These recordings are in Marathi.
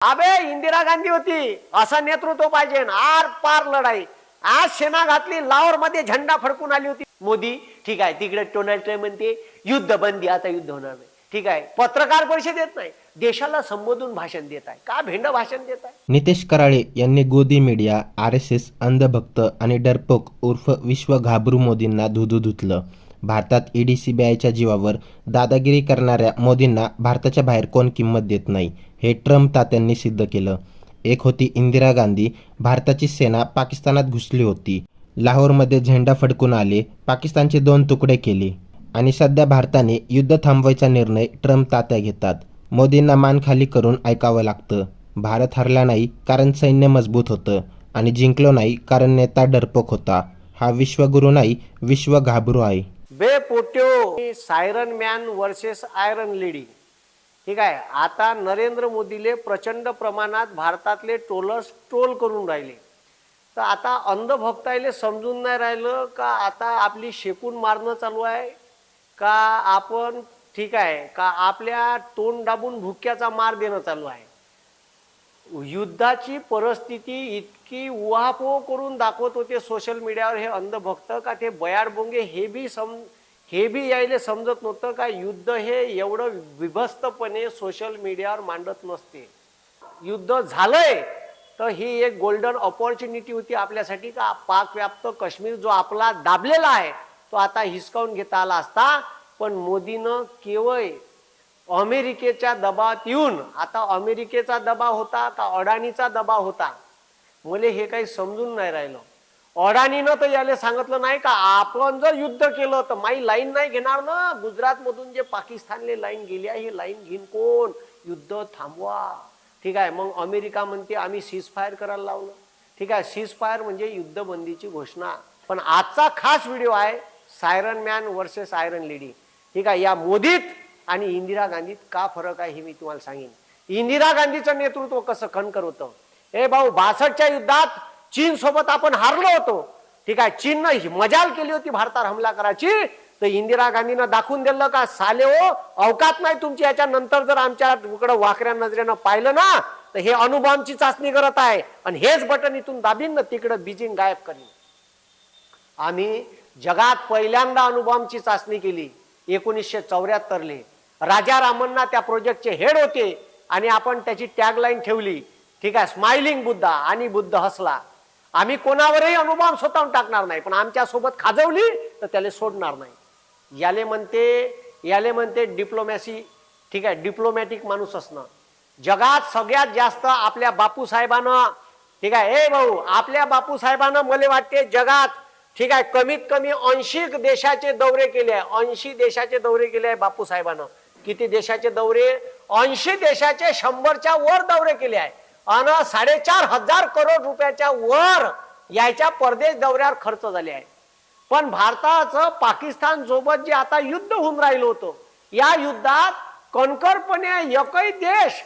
अबे इंदिरा गांधी होती. असं नेतृत्व पाहिजे. आर पार लढाई. आज सेना घातली लाहोरमध्ये झेंडा फडकून आली होती. मोदी ठीक आहे तिकडे डोनाल्ड ट्रम्प म्हणते युद्ध बंदी आता युद्ध होणार नाही. ठीक आहे पत्रकार परिषद येत नाही. देशाला संबोधून भाषण देत आहे. का भेंड भाषण देत आहे? नितेश कराळे यांनी गोदी मीडिया आर एस एस अंधभक्त आणि डरपोक उर्फ विश्व घाबरू मोदींना धुधू धुतलं. भारतात ईडीसीबीआयच्या जीवावर दादागिरी करणाऱ्या मोदींना भारताच्या बाहेर कोण किंमत देत नाही हे ट्रम्प तात्यांनी सिद्ध केलं. एक होती इंदिरा गांधी भारताची सेना पाकिस्तानात घुसली होती. लाहोरमध्ये झेंडा फडकून आले पाकिस्तानचे दोन तुकडे केले. आणि सध्या भारताने युद्ध थांबवायचा निर्णय ट्रम्प तात्या घेतात. मोदींना मान खाली करून ऐकावं लागतं. भारत हरला नाही कारण सैन्य मजबूत होतं आणि जिंकलो नाही कारण नेता डरपोक होता. हा विश्वगुरू नाही विश्व घाबरू आहे. बे पोट्यो siren man versus iron lady. ठीक आहे आता नरेंद्र मोदीले प्रचंड प्रमाणात भारतातले टोलर्स ट्रोल करून राहिले. तर आता अंधभक्तायले समजून नाही राहिलं का आता आपली शेकून मारणं चालू आहे? का आपण ठीक आहे का आपल्या तोंड दाबून भुक्याचा मार देणं चालू आहे? युद्धाची परिस्थिती इतकी उहापोह करून दाखवत होते सोशल मीडियावर हे अंधभक्त का? ते बयाडबोंगे हे बी सम हे बी यायला समजत नव्हतं का? युद्ध हे एवढं विभस्तपणे सोशल मीडियावर मांडत नसते. युद्ध झालंय तर ही एक गोल्डन ऑपॉर्च्युनिटी होती आपल्यासाठी का? पाक व्याप्त काश्मीर जो आपला दाबलेला आहे तो आता हिसकावून घेता आला असता. पण मोदीनं केवळ अमेरिकेच्या दबावात येऊन आता अमेरिकेचा दबाव होता का अडाणीचा दबाव होता? मले हे काही समजून नाही राहिलं. अडाणीनं तर याला सांगितलं नाही का आपण जर युद्ध केलं तर माई लाईन नाही घेणार ना? गुजरातमधून जे पाकिस्तानले लाईन गेली आहे ही लाईन घेईन कोण? युद्ध थांबवा. ठीक आहे मग अमेरिका म्हणते आम्ही सीज फायर करायला लावलं. ठीक आहे सीज फायर म्हणजे युद्धबंदीची घोषणा. पण आजचा खास व्हिडिओ आहे siren man versus iron lady ठीक आहे या मोदीत आणि इंदिरा गांधीत का फरक आहे हे मी तुम्हाला सांगेन. इंदिरा गांधीचं नेतृत्व कसं खणकर होतं? ए भाऊ बासष्टच्या युद्धात चीन सोबत आपण हारलो होतो. ठीक आहे चीननं मजाल केली होती भारतावर हमला करायची. तर इंदिरा गांधीनं दाखवून दिलं का साले हो अवकात नाही तुमची याच्या नंतर जर आमच्या इकडं वाकऱ्या नजरेनं पाहिलं ना तर हे अणुबॉम्बची चाचणी करत आहे. आणि हेच बटन इथून दाबीन ना तिकडं बीजिंग गायब करीन. आम्ही जगात पहिल्यांदा अणुबॉम्बची चाचणी केली एकोणीसशे चौऱ्याहत्तरले. राजा रामन्ना त्या प्रोजेक्टचे हेड होते आणि आपण त्याची टॅगलाईन ठेवली. ठीक आहे स्माइलिंग बुद्धा आणि बुद्ध हसला. आम्ही कोणावरही अनुभव स्वतःहून टाकणार नाही पण आमच्यासोबत खाजवली तर त्याला सोडणार नाही. याले म्हणते याले म्हणते डिप्लोमॅसी ठीक आहे डिप्लोमॅटिक माणूस असणं. जगात सगळ्यात जास्त आपल्या बापूसाहेबानं ठीक आहे ए भाऊ आपल्या बापूसाहेबानं मला वाटते जगात ठीक आहे कमीत कमी ऐंशी देशाचे दौरे केले आहे ऐंशी देशाचे दौरे केले आहे बापूसाहेबानं किती देशाचे दौरे? ऐंशी देशाचे शंभरच्या वर दौरे केले आहे. अन साडेचार हजार करोड रुपयाच्या वर याच्या परदेश दौऱ्यावर खर्च झाले आहे. पण भारताचं पाकिस्तान सोबत जे आता युद्ध होऊन राहिलं होतं या युद्धात कणकरपणे एकही देश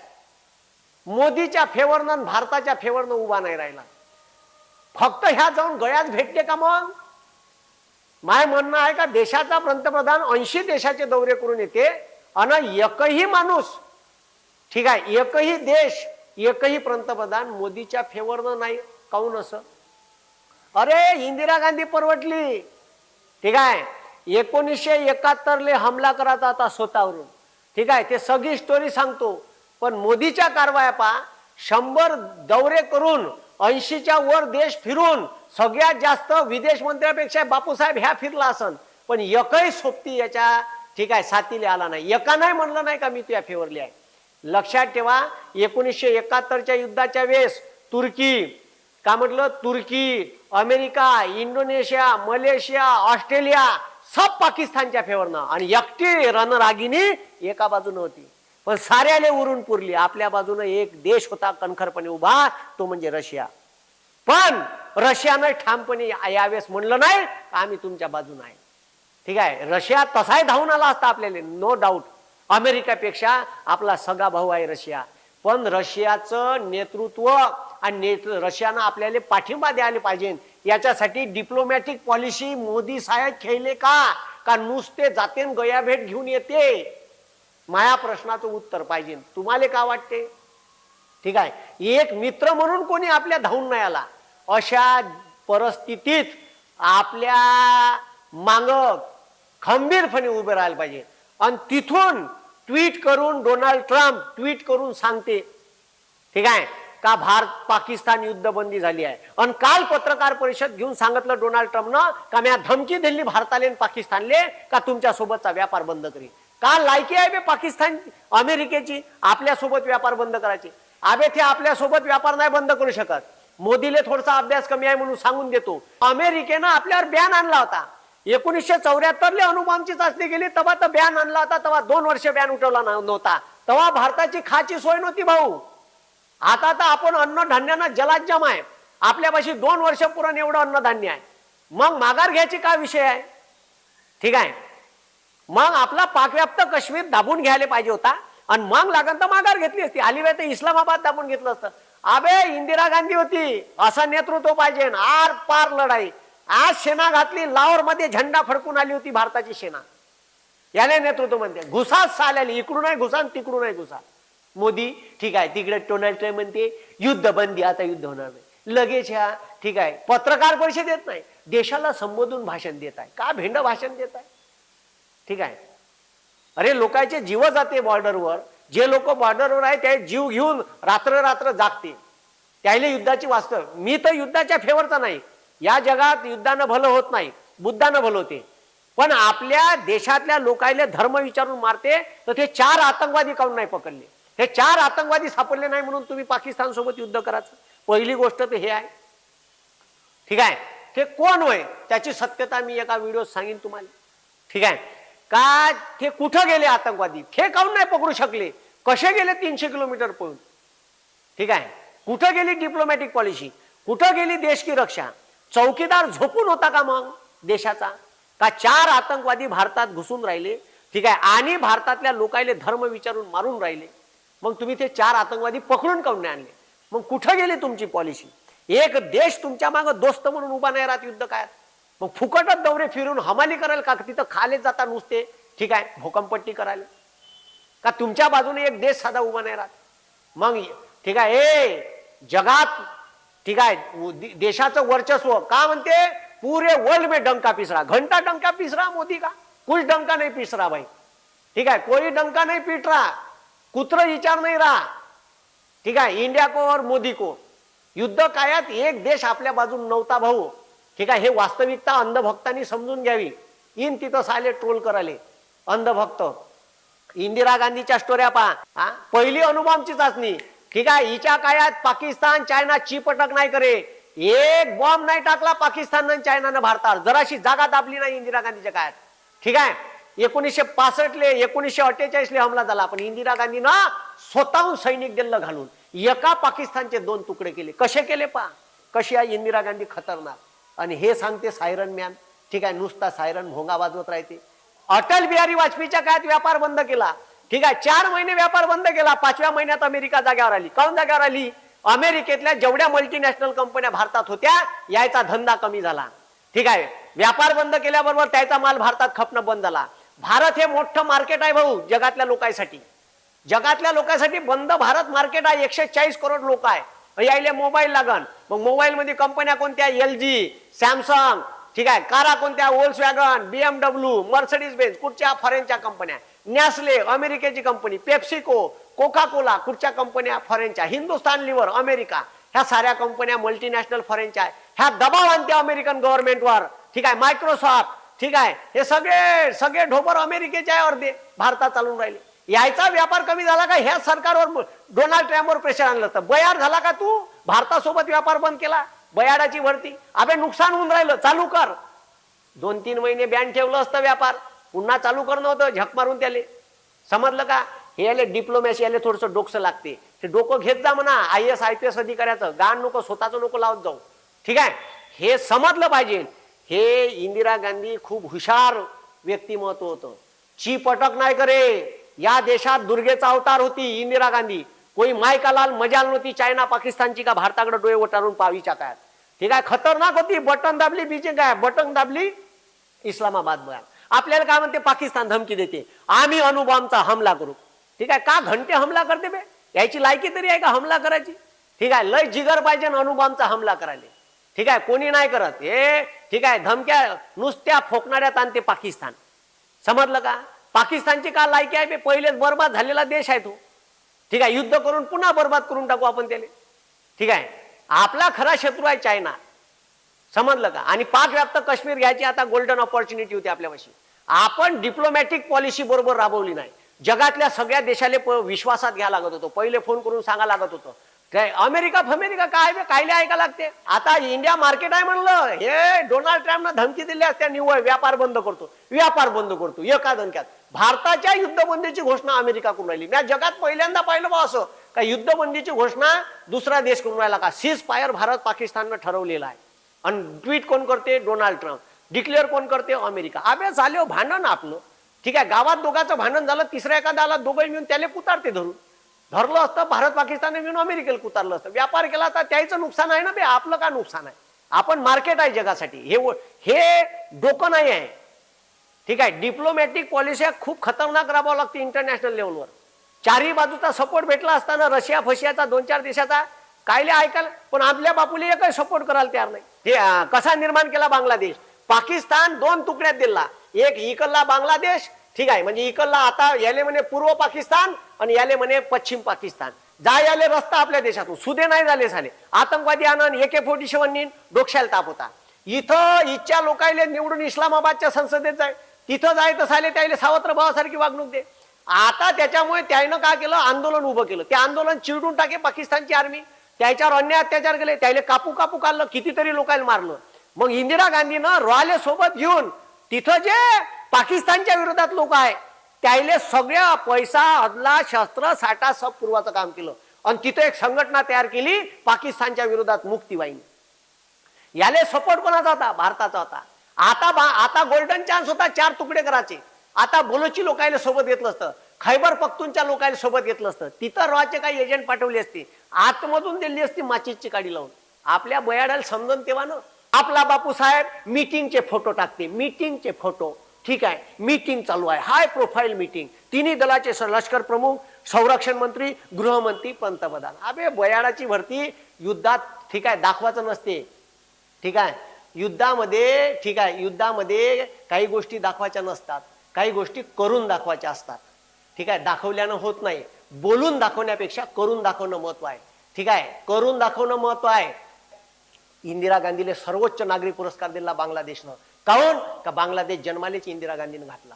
मोदीच्या फेवरनं भारताच्या फेवरनं उभा नाही राहिला. फक्त ह्या जाऊन गळ्यात भेटते का मग? माय म्हणणं आहे का देशाचा पंतप्रधान ऐंशी देशाचे दौरे करून येते आणि एकही माणूस ठीक आहे एकही देश एकही पंतप्रधान मोदीच्या फेवरनं नाही काऊन असं? अरे इंदिरा गांधी परवडली. ठीक आहे एकोणीसशे एकाहत्तरले हमला करायचा आता स्वतःवरून. ठीक आहे ते सगळी स्टोरी सांगतो. पण मोदीच्या कारवाया पा शंभर दौरे करून ऐंशीच्या वर देश फिरून सगळ्यात जास्त विदेश मंत्र्यापेक्षा बापूसाहेब ह्या फिरला असन. पण एकही सोबती याच्या ठीक आहे साथीले आला नाही. एका नाही म्हणलं नाही का मी तुझ्या फेवरली आहे? लक्षात ठेवा एकोणीसशे एकाहत्तरच्या युद्धाच्या वेळेस तुर्की का म्हटलं? तुर्की अमेरिका इंडोनेशिया मलेशिया ऑस्ट्रेलिया सब पाकिस्तानच्या फेवरनं. आणि एकटी रणरागिनी एका बाजूनं होती. पण साऱ्याले उरून पुरली. आपल्या बाजूनं एक देश होता कणखरपणे उभा तो म्हणजे रशिया. पण रशियानं ठामपणे यावेळेस म्हणलं नाही आम्ही तुमच्या बाजून आहे? ठीक आहे रशिया तसाही धावून आला असता आपल्याला नो डाऊट अमेरिकेपेक्षा आपला सगळा भाऊ आहे रशिया. पण रशियाचं नेतृत्व आणि नेत रशियानं आपल्याला पाठिंबा द्यायला पाहिजे. याच्यासाठी डिप्लोमॅटिक पॉलिसी मोदी साहेब खेळले का? का नुसते जाते गया भेट घेऊन येते? माया प्रश्नाचं उत्तर पाहिजे. तुम्हाला का वाटते? ठीक आहे एक मित्र म्हणून कोणी आपल्या धावून नाही आला. अशा परिस्थितीत आपल्या मांग खंबीरपणे उभे राहायला पाहिजे. आणि तिथून ट्विट करून डोनाल्ड ट्रम्प ट्विट करून सांगते ठीक आहे का भारत पाकिस्तान युद्धबंदी झाली आहे. आणि काल पत्रकार परिषद घेऊन सांगितलं डोनाल्ड ट्रम्पनं का मी धमकी दिली भारताले आणि पाकिस्तानले का तुमच्या सोबतचा व्यापार बंद करी. का लायकी आहे बे पाकिस्तान अमेरिकेची आपल्यासोबत व्यापार बंद करायची. आबे ते आपल्यासोबत व्यापार नाही बंद करू शकत. मोदीले थोडासा अभ्यास कमी आहे म्हणून सांगून देतो. अमेरिकेनं आपल्यावर बॅन आणला होता. एकोणीसशे चौऱ्याहत्तरले अणुबॉम्बची चाचणी केली तेव्हा तर बॅन आणला होता तेव्हा दोन वर्ष बॅन उठवला नव्ह- नव्हता. तेव्हा भारताची खाची सोय नव्हती भाऊ. आता तर आपण अन्नधान्यानं जलाज्जम आहे. आपल्यापाशी दोन वर्ष पुरण एवढं अन्नधान्य आहे. मग माघार घ्यायची काय विषय आहे? ठीक आहे. मग आपला पाकव्याप्त काश्मीर दाबून घ्यायला पाहिजे होता. आणि मग लागन तर माघार घेतली असती. आली वेळ तर इस्लामाबाद दाबून घेतलं असतं. अबे इंदिरा गांधी होती. असं नेतृत्व पाहिजे. आर पार लढाई. आज सेना घातली लाहोरमध्ये झेंडा फडकून आली होती भारताची सेना याला नेतृत्व म्हणते. घुसाच आलेली इकडून आहे घुसा तिकडून आहे घुसा. मोदी ठीक आहे तिकडे डोनाल्ड ट्रम्प म्हणते युद्ध बंदी आता युद्ध होणार नाही. लगेच ह्या ठीक आहे पत्रकार परिषद देत नाही. देशाला संबोधून भाषण देत आहे. का भेंड भाषण देत आहे? ठीक आहे. अरे लोकांचे जीव जाते बॉर्डरवर जे लोक बॉर्डरवर आहे ते जीव घेऊन रात्र रात्र जागते. त्याला युद्धाची वास्तव. मी तर युद्धाच्या फेवरचा नाही. या जगात युद्धानं भलं होत नाही बुद्धानं भलं होते. पण आपल्या देशातल्या लोकायले धर्म विचारून मारते तर ते चार आतंकवादी काऊन नाही पकडले? हे चार आतंकवादी सापडले नाही म्हणून तुम्ही पाकिस्तान सोबत युद्ध करायचं? पहिली गोष्ट तर हे आहे. ठीक आहे? ते कोण होय? त्याची सत्यता मी एका व्हिडिओ सांगेन तुम्हाला. ठीक आहे? का ते कुठं गेले आतंकवादी? हे काऊन नाही पकडू शकले? कसे गेले तीनशे किलोमीटर पळून? ठीक आहे? कुठं गेली डिप्लोमॅटिक पॉलिसी कुठं गेली देश की रक्षा? चौकीदार झोपून होता का मग देशाचा? का चार आतंकवादी भारतात घुसून राहिले? ठीक आहे आणि भारतातल्या लोकायले धर्म विचारून मारून राहिले. मग तुम्ही ते चार आतंकवादी पकडून काढून आणले. मग कुठं गेली तुमची पॉलिसी? एक देश तुमच्या मागं दोस्त म्हणून उभा नाही राहत युद्ध काय मग फुकटच दौरे फिरून हमाली करायला का तिथं खाले जाता नुसते? ठीक आहे भूकंपट्टी करायला. का तुमच्या बाजूने एक देश साधा उभा नाही राहत? मग ठीक आहे ए जगात ठीक आहे देशाचं वर्चस्व. का म्हणते? पुरे वर्ल्ड में डंका पिसरा. घंटा डंका पिसरा मोदी का? कुछ डंका नाही पिसरा भाई. ठीक है कोई डंका नहीं पीट रहा. कुत्र विचार नहीं रहा. ठीक आहे इंडिया को और मोदी को. युद्ध काळात एक देश आपल्या बाजून नव्हता भाऊ. ठीक आहे हे वास्तविकता अंधभक्तांनी समजून घ्यावी. इन तिथं साले ट्रोल कराले अंधभक्त. इंदिरा गांधीच्या स्टोऱ्या पहा. हा? पहिली अणुबॉम्बची चाचणी. ठीक आहे हिच्या काळात पाकिस्तान चायना चिपटक नाही करे. एक बॉम्ब नाही टाकला पाकिस्तान चायनानं भारतावर. जराशी जागा दाबली नाही इंदिरा गांधीच्या काळात. ठीक आहे? एकोणीसशे पासष्टले एकोणीसशे अठ्ठेचाळीसले हमला झाला. पण इंदिरा गांधीनं स्वतःहून सैनिक दिलं घालून. एका पाकिस्तानचे दोन तुकडे केले. कसे केले पा कशी आहे इंदिरा गांधी खतरनाक? आणि हे सांगते सायरन मॅन ठीक आहे? नुसता सायरन भोंगा वाजवत राहते. अटल बिहारी वाजपेयीच्या काळात व्यापार बंद केला. ठीक आहे चार महिने व्यापार बंद केला पाचव्या महिन्यात अमेरिका जाग्यावर आली. काऊन जाग्यावर आली? अमेरिकेतल्या जेवढ्या मल्टीनॅशनल कंपन्या भारतात होत्या यायचा धंदा कमी झाला. ठीक आहे व्यापार बंद केल्याबरोबर त्याचा माल भारतात खपणं बंद झाला. भारत हे मोठं मार्केट आहे भाऊ जगातल्या लोकांसाठी. जगातल्या लोकांसाठी बंद भारत मार्केट आहे एकशे चाळीस करोड लोक आहे. यायले मोबाईल लागन. मग मोबाईल मध्ये कंपन्या कोणत्या? एल जी सॅमसंग ठीक आहे कारा कोणत्या? Volkswagen BMW Mercedes Benz कुठच्या फॉरेनच्या कंपन्या नॅसले अमेरिकेची कंपनी पेप्सिको कोका कोला कुठच्या कंपन्या फॉरेनच्या हिंदुस्थान लिव्हर अमेरिका ह्या साऱ्या कंपन्या मल्टीनॅशनल फॉरेनच्या ह्या दबाव आणते अमेरिकन गव्हर्नमेंटवर ठीक आहे मायक्रोसॉफ्ट ठीक आहे हे सगळे सगळे ढोबर अमेरिकेचे आहे अर्धे. भारतात चालून राहिले. यायचा व्यापार कमी झाला का? ह्या सरकारवर डोनाल्ड ट्रम्पवर प्रेशर आणलं तर बयार झाला का तू? भारतासोबत व्यापार बंद केला. बयाडाची भरती. अबे नुकसान होऊन राहिलं. चालू कर. दोन तीन महिने बॅन ठेवलं असतं व्यापार. पुन्हा चालू करणं होतं झक मारून त्याले. समजलं का? हे याले डिप्लोमॅसी याले थोडंसं डोकसं लागते. ते डोकं घेत जा म्हणा I S I P S अधिकाऱ्याचं. गाण नको स्वतःचं नको लावत जाऊ. ठीक आहे? हे समजलं पाहिजे. हे इंदिरा गांधी खूप हुशार व्यक्तिमत्व होतं. चिपटक नाही करे. या देशात दुर्गेचा अवतार होती इंदिरा गांधी. कोई मायकालाल मजाल नव्हती चायना पाकिस्तानची का भारताकडे डोळे वटारून पावीच्या काय ठीक आहे? खतरनाक होती. बटन दाबली बीजिंग काय? बटन दाबली इस्लामाबाद आपल्याला काय म्हणते पाकिस्तान धमकी देते. आम्ही अणुबॉम्बचा हमला करू. ठीक आहे का घंटे हमला करते बे? याची लायकी तरी आहे का हमला करायची? ठीक आहे लय जिगर पाहिजे अणुबॉम्बचा हमला करायला. ठीक आहे कोणी नाही करत. हे ठीक आहे धमक्या नुसत्या फोकणाऱ्यात आणते पाकिस्तान. समजलं का? पाकिस्तानची का लायकी आहे बे? पहिलेच बर्बाद झालेला देश आहे तो. ठीक आहे युद्ध करून पुन्हा बर्बाद करून टाकू आपण त्याला. ठीक आहे आपला खरा शत्रू आहे चायना. समजलं का? आणि पाक व्याप्त काश्मीर घ्यायची आता गोल्डन ऑपॉर्च्युनिटी होती आपल्यापाशी. आपण डिप्लोमॅटिक पॉलिसी बरोबर राबवली नाही. जगातल्या सगळ्या देशाले विश्वासात घ्या लागत होतो. पहिले फोन करून सांगा लागत होतं. काय अमेरिका फमेरिका काय कायले ऐका लागते? आता इंडिया मार्केट आहे म्हणलं. हे डोनाल्ड ट्रम्पनं धमकी दिली असत्या निव्वळ व्यापार बंद करतो. व्यापार बंद करतो. एका धमक्यात भारताच्या युद्धबंदीची घोषणा अमेरिका करून राहिली. मी जगात पहिल्यांदा पाहिलं बा असं. का युद्धबंदीची घोषणा दुसरा देश करून राहिला का? सीज फायर भारत पाकिस्ताननं ठरवलेला आहे. आणि ट्विट कोण करते? Donald Trump. डिक्लेअर कोण करते? अमेरिका. अबे झाले हो भांडण आपलं. ठीक आहे गावात दोघांचं भांडण झालं तिसऱ्या एखाद्याला दोघं मिळून त्याला कुतारते धरून. धरलं असतं भारत पाकिस्तानने मिळून अमेरिकेला कुतारलं असतं. व्यापार केला तर त्याचं नुकसान आहे ना बे? आपलं का नुकसान आहे? आपण मार्केट आहे जगासाठी. हे हे डोकं नाही आहे. ठीक आहे डिप्लोमॅटिक पॉलिसी खूप खतरनाक राबावं लागते इंटरनॅशनल लेवलवर चारही बाजूचा सपोर्ट भेटला असताना रशिया फशियाचा दोन चार देशाचा. कायले ऐकाल? पण आपल्या बापूले एकही सपोर्ट करायला तयार नाही. हे कसा निर्माण केला बांगलादेश? पाकिस्तान दोन तुकड्यात दिला. एक इकडला बांगलादेश ठीक आहे म्हणजे इकडला आता याले म्हणे पूर्व पाकिस्तान आणि याले म्हणे पश्चिम पाकिस्तान. जा याले रस्ता आपल्या देशातून. सुदे नाही झाले झाले. आतंकवादी आनंद एके फोर्टी सेवन डोक्याला ताप होता. इथं इच्छा लोकायले निवडून इस्लामाबादच्या संसदेत जाय. तिथं जाय तर साले त्याला सावत्र भावासारखी वागणूक दे. आता त्याच्यामुळे त्यानं काय केलं? आंदोलन उभं केलं. ते आंदोलन चिरडून टाके पाकिस्तानची आर्मी त्याच्यावर अन्याय अत्याचार केले त्याला कापू कापू काढलं कितीतरी लोकांना मारलं. मग इंदिरा गांधीनं रॉयले सोबत घेऊन तिथं जे पाकिस्तानच्या विरोधात लोक आहे त्याले सगळ्या पैसा अदला शस्त्र साठा सब पूर्वाचं काम केलं. आणि तिथं एक संघटना तयार केली पाकिस्तानच्या विरोधात मुक्तीवाहिनी. याले सपोर्ट कोणाचा होता? भारताचा होता. आता बा- आता गोल्डन चान्स होता चार तुकडे करायचे. आता बलोची लोकायला सोबत घेतलं असतं. खैबर पख्तूनच्या लोकांनी सोबत घेतलं असतं. तिथं रॉचे काही एजंट पाठवले असते. आतमधून दिली असती माचीसची काडी लावून. आपल्या बयाडाला समजून तेव्हा ना. आपला बापू साहेब मीटिंगचे फोटो टाकते. मीटिंगचे फोटो ठीक आहे. मीटिंग चालू आहे. हाय प्रोफाईल मीटिंग तिन्ही दलाचे लष्कर प्रमुख संरक्षण मंत्री गृहमंत्री पंतप्रधान. अबे बयाडाची भरती युद्धात ठीक आहे दाखवायचं नसते. ठीक आहे. युद्धामध्ये ठीक आहे युद्धामध्ये काही गोष्टी दाखवायच्या नसतात. काही गोष्टी करून दाखवायच्या असतात. ठीक आहे? दाखवल्यानं होत नाही. बोलून दाखवण्यापेक्षा करून दाखवणं महत्त्व आहे. ठीक आहे? करून दाखवणं महत्त्व आहे. इंदिरा गांधीने सर्वोच्च नागरी पुरस्कार दिला बांगलादेशनं. काहून? का बांगलादेश जन्मालेच इंदिरा गांधीनं घातला.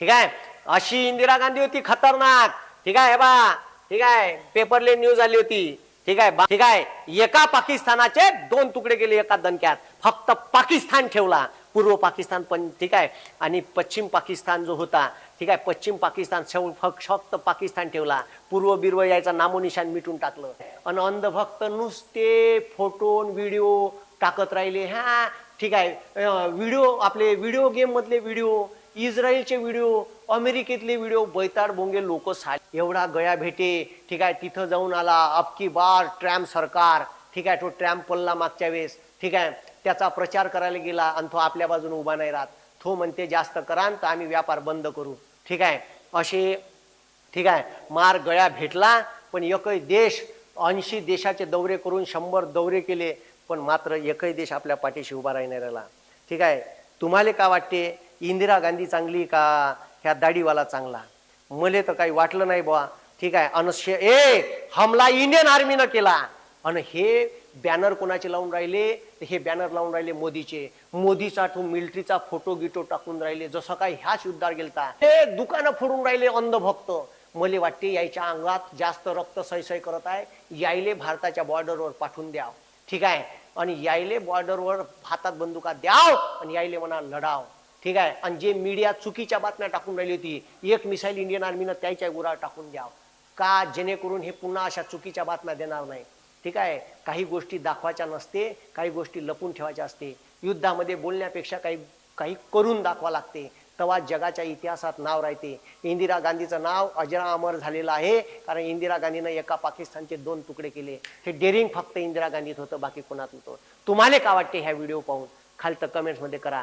ठीक आहे? अशी इंदिरा गांधी होती खतरनाक. ठीक आहे बा. ठीक आहे? पेपरले न्यूज आली होती. ठीक आहे? बा- ठीक आहे? एका पाकिस्तानाचे दोन तुकडे गेले एका दणक्यात. फक्त पाकिस्तान ठेवला. पूर्व पाकिस्तान पण ठीक आहे. आणि पश्चिम पाकिस्तान जो होता ठीक आहे पश्चिम पाकिस्तान शेव- फक्त पाकिस्तान ठेवला. पूर्व बिर्व यायचा नामोनिशान मिटून टाकलं. आणि अंधभक्त नुसते फोटो व्हिडिओ टाकत राहिले. हा ठीक आहे. व्हिडिओ आपले व्हिडिओ गेम मधले व्हिडिओ इस्रायलचे व्हिडिओ अमेरिकेतले व्हिडिओ बैताड बोंगे लोक साले. एवढा गया भेटे ठीक आहे तिथं जाऊन आला. अबकी बार ट्रॅम सरकार ठीक आहे तो ट्रॅम पल्ला मागच्या वेळेस ठीक आहे. त्याचा प्रचार करायला गेला आणि तो आपल्या बाजून उभा नाही राहत. तो म्हणते जास्त करान तर आम्ही व्यापार बंद करू. ठीक आहे? असे ठीक आहे? मार गळ्या भेटला पण एकही देश ऐंशी देशाचे दौरे करून शंभर दौरे केले पण मात्र एकही देश आपल्या पाठीशी उभा राहणार राहिला. ठीक आहे? तुम्हाला का वाटते इंदिरा गांधी चांगली का ह्या दाढीवाला चांगला? मले तर काही वाटलं नाही बुवा. ठीक आहे? अनश्य ए हमला इंडियन आर्मीनं केला. आणि हे बॅनर कोणाचे लावून राहिले? तर हे बॅनर लावून राहिले मोदीचे. मोदीचा तो मिलिटरीचा फोटो गिटो टाकून राहिले. जसं काय ह्याच युद्धात गेलता. ते दुकानं फोडून राहिले अंधभक्त. मला वाटते यायच्या अंगात जास्त रक्त सैसय करत आहे. यायले भारताच्या बॉर्डरवर पाठवून द्याव. ठीक आहे? आणि यायले बॉर्डरवर हातात बंदुका द्याव आणि यायले म्हणा लढाव. ठीक आहे? आणि जे मीडिया चुकीच्या बातम्या टाकून राहिली होती एक मिसाईल इंडियन आर्मीनं त्याच्या गुरा टाकून द्याव. का? जेणेकरून हे पुन्हा अशा चुकीच्या बातम्या देणार नाही. ठीक आहे? काही गोष्टी दाखवायच्या नसते काही गोष्टी लपून ठेवायच्या असते. युद्धामध्ये बोलण्यापेक्षा काही काही करून दाखवा लागते. तेव्हा जगाच्या इतिहासात नाव राहते. इंदिरा गांधीचं नाव अजरा अमर झालेलं आहे कारण इंदिरा गांधीनं एका पाकिस्तानचे दोन तुकडे केले. हे डेअरिंग फक्त इंदिरा गांधीत होतं बाकी कोणात होतं तुम्हाला का वाटते ह्या व्हिडिओ पाहून? खालतं कमेंट्समध्ये करा.